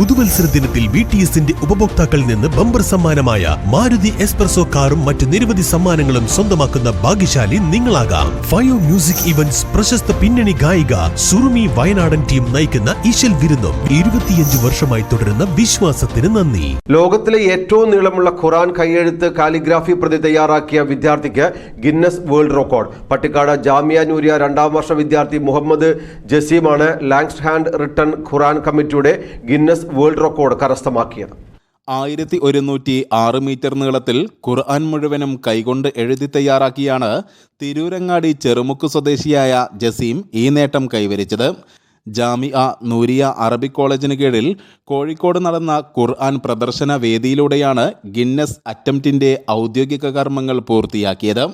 പുതുവത്സര ദിനത്തിൽ V T എസിന്റെ ഉപഭോക്താക്കളിൽ നിന്ന് ബമ്പർ സമ്മാനമായ മാരുതി എസ്പ്രസോ കാറും മറ്റ് നിരവധി സമ്മാനങ്ങളും സ്വന്തമാക്കുന്ന ഭാഗ്യശാലി നിങ്ങളാകാം. ഫയോ മ്യൂസിക് ഇവന്റ്സ് പ്രശസ്ത പിന്നണി ഗായിക സുറുമി വയനാടൻ ടീം നയിക്കുന്ന ഈശൽ വിരുന്നും ഇരുപത്തിയഞ്ച് വർഷമായി തുടരുന്ന വിശ്വാസത്തിന് നന്ദി. ലോകത്തിലെ ഏറ്റവും നീളമുള്ള ഖുറാൻ കൈയെഴുത്ത് കാലിഗ്രാഫി പ്രതി തയ്യാറാക്കിയ വിദ്യാർത്ഥിക്ക് Guinness World Record. Pattikkad Jamia Nooriya രണ്ടാം വർഷ വിദ്യാർത്ഥി മുഹമ്മദ് ജസീമാണ് ലാങ്സ് ഹാൻഡ് റിട്ടൺ ഖുറാൻ കമ്മിറ്റിയുടെ ഗിന്നസ് വേൾഡ് റെക്കോർഡ് കരസ്ഥമാക്കിയത്. ആയിരത്തി ഒരുന്നൂറ്റി ആറ് മീറ്റർ നീളത്തിൽ ഖുർആൻ മുഴുവനും കൈകൊണ്ട് എഴുതി തയ്യാറാക്കിയാണ് തിരൂരങ്ങാടി ചെറുമുക്ക് സ്വദേശിയായ ജസീം ഈ നേട്ടം കൈവരിച്ചത്. ജാമിഅ നൂരിയ അറബിക് കോളേജിന് കീഴിൽ കോഴിക്കോട് നടന്ന ഖുർആൻ പ്രദർശന വേദിയിലൂടെയാണ് ഗിന്നസ് അറ്റംപ്റ്റിന്റെ ഔദ്യോഗിക കർമ്മങ്ങൾ പൂർത്തിയാക്കിയത്.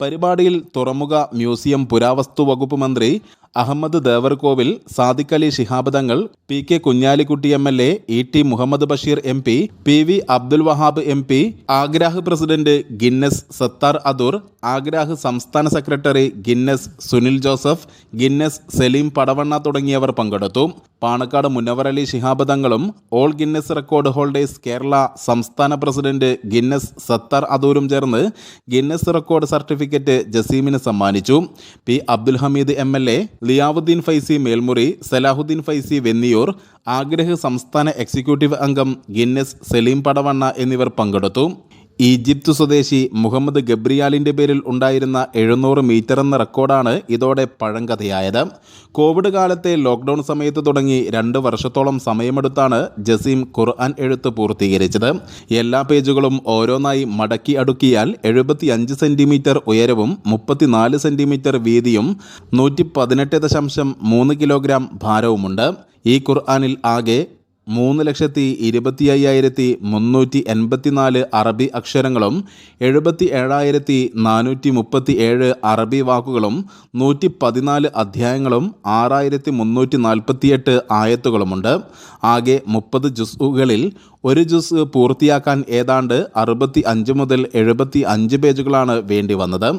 പരിപാടിയിൽ തുറമുഖ മ്യൂസിയം പുരാവസ്തു വകുപ്പ് മന്ത്രി Ahmed Devarkovil Sadiq Ali Shihab Thangal P K Kunhalikutty M L A E T Muhammad Basheer M P P V Abdul Wahab M P Agrah president Guinness Sathar Adoor Agrah സംസ്ഥാന secretary Guinness Sunil Joseph Guinness Saleem Padavanna തുടങ്ങിയവർ പങ്കെടുത്തു. പാണക്കാട് മുനവർ അലി ശിഹാബ് തങ്ങളും all Guinness record holders Kerala സംസ്ഥാന president Guinness Sattar അദൂരും ചേർന്ന് Guinness record certificate ജസീമിന് സമ്മാനിച്ചു. P Abdul Hameed M L A Liyauddin Faizy Melmuri Salahuddin Faizy Venniyoor ആഗ്രഹ് സംസ്ഥാന എക്സിക്യൂട്ടീവ് അംഗം ഗിന്നസ് സലീം പടവണ്ണ എന്നിവർ പങ്കെടുത്തു. ഈജിപ്ത് സ്വദേശി മുഹമ്മദ് ഗബ്രിയാലിന്റെ പേരിൽ ഉണ്ടായിരുന്ന എഴുന്നൂറ് മീറ്റർ എന്ന റെക്കോർഡാണ് ഇതോടെ പഴങ്കഥയായത്. കോവിഡ് കാലത്തെ ലോക്ക്ഡൗൺ സമയത്ത് തുടങ്ങി രണ്ട് വർഷത്തോളം സമയമെടുത്താണ് ജസീം ഖുർആൻ എഴുത്ത് പൂർത്തീകരിച്ചത്. എല്ലാ പേജുകളും ഓരോന്നായി മടക്കി അടുക്കിയാൽ എഴുപത്തി അഞ്ച് സെന്റിമീറ്റർ ഉയരവും മുപ്പത്തിനാല് സെന്റിമീറ്റർ വീതിയും നൂറ്റി പതിനെട്ട് ദശാംശം മൂന്ന് കിലോഗ്രാം ഭാരവുമുണ്ട്. ഈ ഖുർആാനിൽ ആകെ മൂന്ന് ലക്ഷത്തി ഇരുപത്തി അയ്യായിരത്തി മുന്നൂറ്റി എൺപത്തിനാല് അറബി അക്ഷരങ്ങളും എഴുപത്തി ഏഴായിരത്തി നാനൂറ്റി മുപ്പത്തി ഏഴ് അറബി വാക്കുകളും നൂറ്റി പതിനാല് അധ്യായങ്ങളും ആറായിരത്തി മുന്നൂറ്റി നാൽപ്പത്തിയെട്ട് ആയത്തുകളുമുണ്ട്. ആകെ മുപ്പത് ജുസുകളിൽ ഒരു ജുസ് പൂർത്തിയാക്കാൻ ഏതാണ്ട് അറുപത്തി അഞ്ച് മുതൽ എഴുപത്തി അഞ്ച് പേജുകളാണ് വേണ്ടി വന്നത്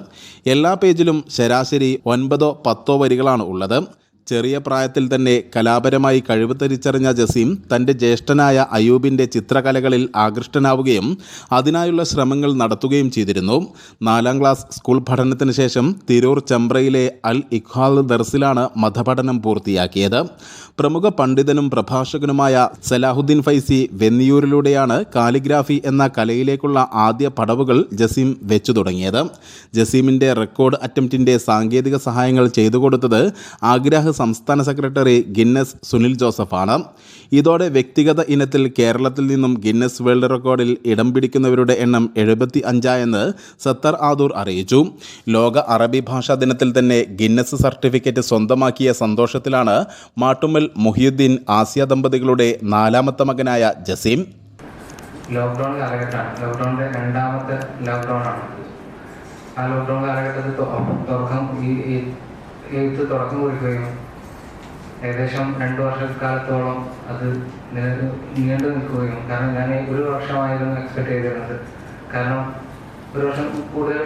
എല്ലാ പേജിലും ശരാശരി ഒൻപതോ പത്തോ വരികളാണ് ഉള്ളത്. ചെറിയ പ്രായത്തിൽ തന്നെ കലാപരമായി കഴിവ് തിരിച്ചറിഞ്ഞ ജസീം തന്റെ ജ്യേഷ്ഠനായ അയൂബിന്റെ ചിത്രകലകളിൽ ആകൃഷ്ടനാവുകയും അതിനായുള്ള ശ്രമങ്ങൾ നടത്തുകയും ചെയ്തിരുന്നു. നാലാം ക്ലാസ് സ്കൂൾ പഠനത്തിന് ശേഷം തിരൂർ ചെമ്പ്രയിലെ അൽ ഇഖ്വാൽ ദർസിലാണ് മതപഠനം പൂർത്തിയാക്കിയത്. പ്രമുഖ പണ്ഡിതനും പ്രഭാഷകനുമായ സലാഹുദ്ദീൻ ഫൈസി വെന്നിയൂരിലൂടെയാണ് കാലിഗ്രാഫി എന്ന കലയിലേക്കുള്ള ആദ്യ പടവുകൾ ജസീം വെച്ചു തുടങ്ങിയത്. ജസീമിന്റെ റെക്കോർഡ് അറ്റംപ്റ്റിന്റെ സാങ്കേതിക സഹായങ്ങൾ ചെയ്തു കൊടുത്തത് ആഗ്രഹ സംസ്ഥാന സെക്രട്ടറി ഗിന്നസ് സുനിൽ ജോസഫാണ്. ഇതോടെ വ്യക്തിഗത ഇനത്തിൽ കേരളത്തിൽ നിന്നും ഗിന്നസ് വേൾഡ് റെക്കോർഡിൽ ഇടം പിടിക്കുന്നവരുടെ എണ്ണം എഴുപത്തി അഞ്ചായെന്ന് സത്തർ ആദൂർ അറിയിച്ചു. ലോക അറബി ഭാഷാ ദിനത്തിൽ തന്നെ ഗിന്നസ് സർട്ടിഫിക്കറ്റ് സ്വന്തമാക്കിയ സന്തോഷത്തിലാണ് മാട്ടുമ്മൽ മുഹിയുദ്ദീൻ ആസിയ ദമ്പതികളുടെ നാലാമത്തെ മകനായ ജസീം. ലോക്ക്ഡൗൺ കാലഘട്ടമാണ്. ലോക്ക്ഡൗണിന്റെ രണ്ടാമത്തെ ലോക്ക്ഡൗൺ ആണ്. ആ ലോക്ക്ഡൗൺ കാലഘട്ടത്തിൽ തുറക്കം ഈ എഴുത്ത് തുടക്കം കുറിക്കുകയും ഏകദേശം രണ്ട് വർഷക്കാലത്തോളം അത് നീണ്ടു നിൽക്കുകയും കാരണം ഞാൻ ഒരു വർഷമായിരുന്നു എക്സ്പെക്ട് ചെയ്തിരുന്നത്. കാരണം ഒരു വർഷം കൂടുതൽ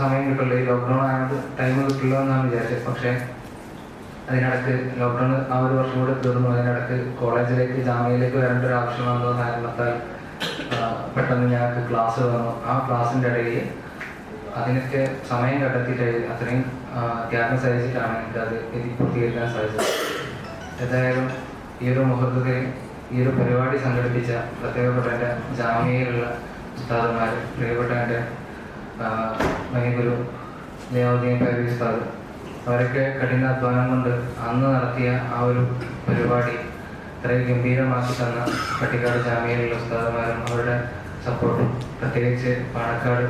സമയം കിട്ടില്ല. ഈ ലോക്ക്ഡൗൺ ആയത് ടൈം കിട്ടില്ല എന്നാണ് വിചാരിച്ചത്. പക്ഷേ അതിനിടക്ക് ലോക്ക്ഡൗൺ ആ ഒരു വർഷം കൂടെ തീർന്നു. അതിനിടക്ക് കോളേജിലേക്ക് ജാമ്യയിലേക്ക് വരേണ്ട ഒരു ആവശ്യം വന്ന കാരണത്താൽ പെട്ടെന്ന് ഞങ്ങൾക്ക് ക്ലാസ് വന്നു. ആ ക്ലാസ്സിന്റെ ഇടയിൽ അതിനൊക്കെ സമയം കണ്ടെത്തിയിട്ട് അത്രയും ത്യാഗം സഹിച്ചിട്ടാണ് എനിക്കത് എനിക്ക് പൂർത്തീകരിക്കാൻ സാധിച്ചത്. ഏതായാലും ഈ ഒരു മുഹൂർത്തത്തിൽ ഈ ഒരു പരിപാടി സംഘടിപ്പിച്ച പ്രത്യേകപ്പെട്ട എന്റെ ജാമ്യയിലുള്ള ഉസ്താദന്മാർ പ്രിയപ്പെട്ട എന്റെ മൈഗുരു ലിയാവുദ്ദീൻ കവി ഉസ്താദ് അവരൊക്കെ കഠിനാധ്വാനം കൊണ്ട് അന്ന് നടത്തിയ ആ ഒരു പരിപാടി ഇത്രയും ഗംഭീരമാക്കി തന്ന പട്ടിക്കാട് ജാമ്യയിലുള്ള ഉസ്താദന്മാരും അവരുടെ സപ്പോർട്ടും പ്രത്യേകിച്ച് പാണക്കാട്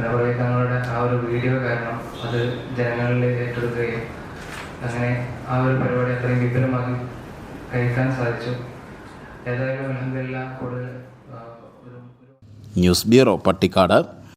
മനോഹരി തങ്ങളുടെ ആ ഒരു വീഡിയോ കാരണം അത് ജനങ്ങളിൽ ഏറ്റെടുക്കുകയും അങ്ങനെ ആ ഒരു പരിപാടി അത്രയും വിപുലമാക്കി കഴിക്കാൻ സാധിച്ചു. ഏതായാലും അലഹമില്ല കൂടുതൽ ന്യൂസ് ബ്യൂറോ പട്ടിക്കാട്.